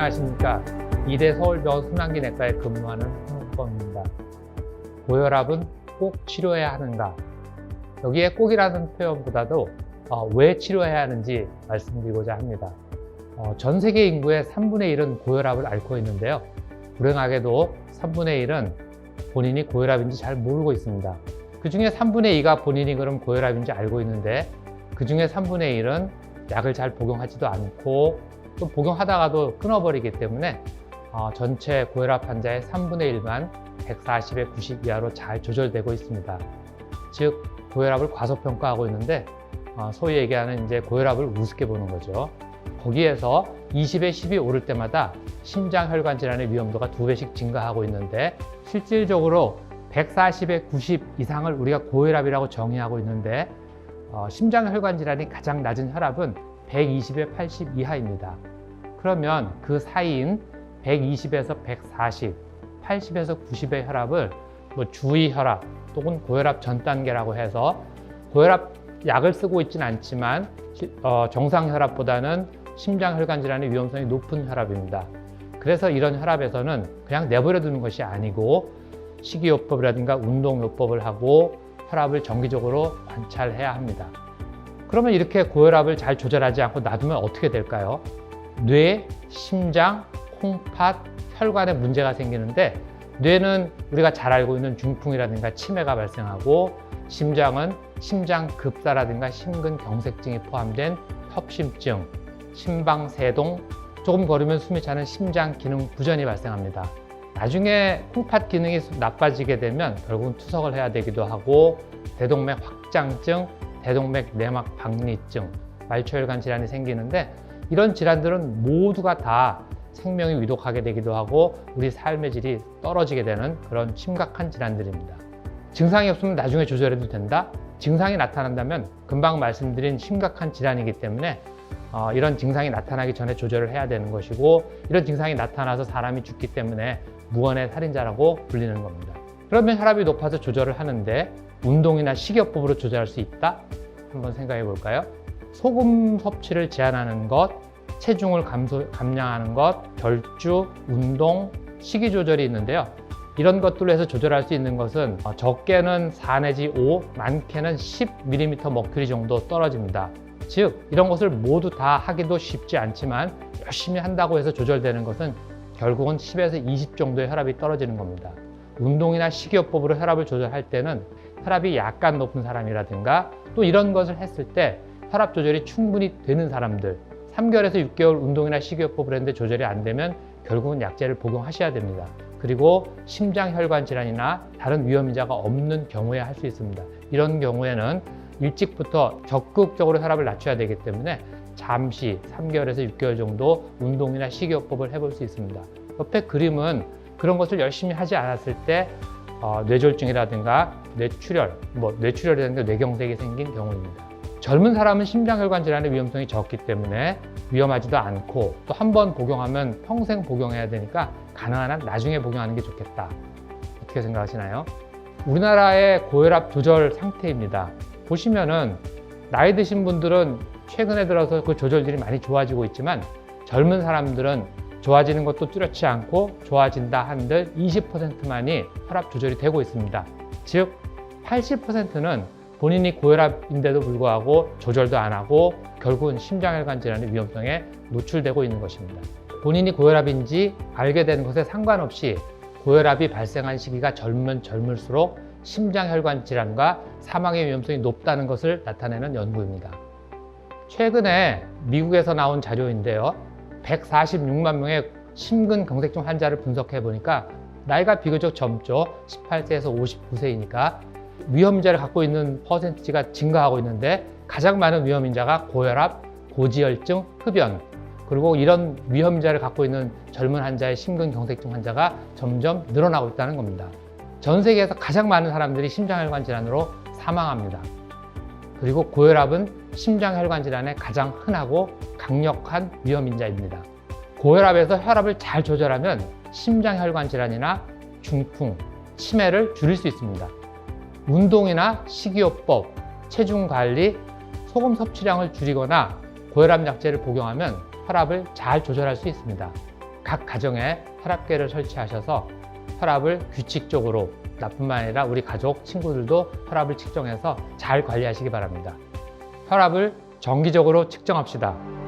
안녕하십니까. 이대 서울병원 순환기 내과에 근무하는 황우범입니다. 고혈압은 꼭 치료해야 하는가? 여기에 꼭이라는 표현보다도 어, 왜 치료해야 하는지 말씀드리고자 합니다. 어, 전 세계 인구의 3분의 1은 고혈압을 앓고 있는데요. 불행하게도 3분의 1은 본인이 고혈압인지 잘 모르고 있습니다. 그 중에 3분의 2가 본인이 그럼 고혈압인지 알고 있는데 그 중에 3분의 1은 약을 잘 복용하지도 않고 또 복용하다가도 끊어버리기 때문에 어, 전체 고혈압 환자의 3분의 1만 140에 90 이하로 잘 조절되고 있습니다. 즉 고혈압을 과소평가하고 있는데 어, 소위 얘기하는 이제 고혈압을 우습게 보는 거죠. 거기에서 20에 10이 오를 때마다 심장혈관 질환의 위험도가 두 배씩 증가하고 있는데 실질적으로 140에 90 이상을 우리가 고혈압이라고 정의하고 있는데 어, 심장혈관 질환이 가장 낮은 혈압은 120에 80 이하입니다. 그러면 그 사이인 120에서 140, 80에서 90의 혈압을 뭐 주의 혈압 또는 고혈압 전 단계라고 해서 고혈압 약을 쓰고 있지는 않지만 시- 어, 정상 혈압보다는 심장 혈관 질환의 위험성이 높은 혈압입니다. 그래서 이런 혈압에서는 그냥 내버려 두는 것이 아니고 식이요법이라든가 운동요법을 하고 혈압을 정기적으로 관찰해야 합니다. 그러면 이렇게 고혈압을 잘 조절하지 않고 놔두면 어떻게 될까요? 뇌, 심장, 콩팥, 혈관에 문제가 생기는데 뇌는 우리가 잘 알고 있는 중풍이라든가 치매가 발생하고 심장은 심장 급사라든가 심근경색증이 포함된 협심증, 심방세동, 조금 걸으면 숨이 차는 심장 기능 부전이 발생합니다. 나중에 콩팥 기능이 나빠지게 되면 결국은 투석을 해야 되기도 하고 대동맥 확장증, 대동맥 내막 박리증, 말초혈관 질환이 생기는데 이런 질환들은 모두가 다 생명이 위독하게 되기도 하고 우리 삶의 질이 떨어지게 되는 그런 심각한 질환들입니다. 증상이 없으면 나중에 조절해도 된다? 증상이 나타난다면 금방 말씀드린 심각한 질환이기 때문에 어, 이런 증상이 나타나기 전에 조절을 해야 되는 것이고 이런 증상이 나타나서 사람이 죽기 때문에 무언의 살인자라고 불리는 겁니다. 그러면 혈압이 높아서 조절을 하는데 운동이나 식이요법으로 조절할 수 있다? 한번 생각해 볼까요? 소금 섭취를 제한하는 것, 체중을 감소, 감량하는 것, 결주, 운동, 식이 조절이 있는데요. 이런 것들로 해서 조절할 수 있는 것은 어, 적게는 4 내지 5, 많게는 10mm 머큐리 정도 떨어집니다. 즉 이런 것을 모두 다 하기도 쉽지 않지만 열심히 한다고 해서 조절되는 것은 결국은 10에서 20 정도의 혈압이 떨어지는 겁니다. 운동이나 식이요법으로 혈압을 조절할 때는 혈압이 약간 높은 사람이라든가 또 이런 것을 했을 때 혈압 조절이 충분히 되는 사람들 3개월에서 6개월 운동이나 식이요법을 했는데 조절이 안 되면 결국은 약제를 복용하셔야 됩니다. 그리고 심장혈관 질환이나 다른 위험인자가 없는 경우에 할 수 있습니다. 이런 경우에는 일찍부터 적극적으로 혈압을 낮춰야 되기 때문에 잠시 3개월에서 6개월 정도 운동이나 식이요법을 해볼 수 있습니다. 옆에 그림은 그런 것을 열심히 하지 않았을 때 어, 뇌졸중이라든가 뇌출혈, 뭐 뇌출혈이라든가 뇌경색이 생긴 경우입니다. 젊은 사람은 심장혈관 질환의 위험성이 적기 때문에 위험하지도 않고 또 한 번 복용하면 평생 복용해야 되니까 가능한 한 나중에 복용하는 게 좋겠다. 어떻게 생각하시나요? 우리나라의 고혈압 조절 상태입니다. 보시면은 나이 드신 분들은 최근에 들어서 그 조절들이 많이 좋아지고 있지만 젊은 사람들은 좋아지는 것도 뚜렷지 않고 좋아진다 한들 20%만이 혈압 조절이 되고 있습니다. 즉 80%는 본인이 고혈압인데도 불구하고 조절도 안 하고 결국은 심장혈관 질환의 위험성에 노출되고 있는 것입니다. 본인이 고혈압인지 알게 되는 것에 상관없이 고혈압이 발생한 시기가 젊으면 젊을수록 심장혈관 질환과 사망의 위험성이 높다는 것을 나타내는 연구입니다. 최근에 미국에서 나온 자료인데요. 146만 명의 심근경색증 환자를 분석해 보니까 나이가 비교적 젊죠. 18세에서 59세이니까 위험인자를 갖고 있는 퍼센티지가 증가하고 있는데 가장 많은 위험인자가 고혈압, 고지혈증, 흡연 그리고 이런 위험인자를 갖고 있는 젊은 환자의 심근경색증 환자가 점점 늘어나고 있다는 겁니다. 전 세계에서 가장 많은 사람들이 심장혈관 질환으로 사망합니다. 그리고 고혈압은 심장혈관 질환의 가장 흔하고 강력한 위험인자입니다. 고혈압에서 혈압을 잘 조절하면 심장혈관 질환이나 중풍, 치매를 줄일 수 있습니다. 운동이나 식이요법, 체중 관리, 소금 섭취량을 줄이거나 고혈압 약제를 복용하면 혈압을 잘 조절할 수 있습니다. 각 가정에 혈압계를 설치하셔서 혈압을 규칙적으로 나뿐만 아니라 우리 가족, 친구들도 혈압을 측정해서 잘 관리하시기 바랍니다. 혈압을 정기적으로 측정합시다.